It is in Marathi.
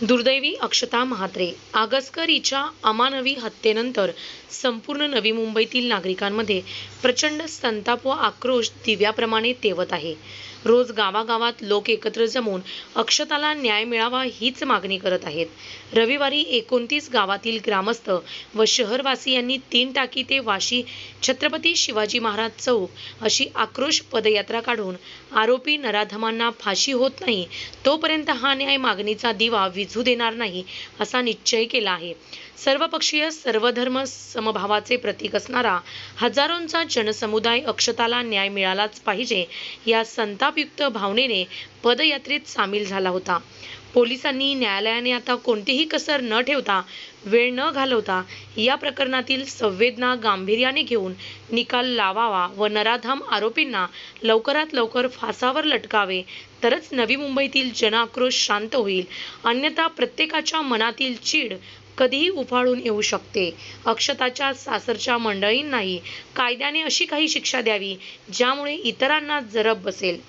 दुर्दैवी अक्षता म्हात्रे. आगसकर हिच्या अमानवी हत्येनंतर संपूर्ण नवी मुंबईतील नागरिकांमध्ये प्रचंड संताप व आक्रोश दिव्याप्रमाणे तेवत आहे. रोज गावागावात लोक एकत्र जमून अक्षताला न्याय मिळावा हीच मागणी करत आहेत. रविवारी एकोणतीस गावातील ग्रामस्थ व शहरवासियांनी तीन टाकी ते वाशी छत्रपती शिवाजी महाराज चौक अशी आक्रोश पदयात्रा काढून आरोपी नराधमांना फाशी होत नाही तोपर्यंत हा न्याय मागणीचा दिवा विझू देणार नाही असा निश्चय केला आहे. सर्वपक्षीय सर्वधर्म समभावाचे प्रतीक असणारा हजारोंचा जनसमुदाय अक्षताला न्याय मिळालाच पाहिजे या संता संतापयुक्त भावनेने पदयात्रेत सामील झाला होता. पोलिसांनी न्यायालयाने आता कोणतीही कसर न ठेवता वेळ न घालवता या प्रकरणातील संवेदना गांभीर्याने घेऊन निकाल लावावा व नराधाम आरोपींना लवकरात लवकर फासावर लटकावे तरच नवी मुंबईतील जनआक्रोश शांत होईल. अन्यथा प्रत्येकाच्या मनातील चीड कधीही उफाळून येऊ शकते. अक्षताच्या सासरच्या मंडळींनाही कायद्याने अशी काही शिक्षा द्यावी ज्यामुळे इतरांना जरब बसेल.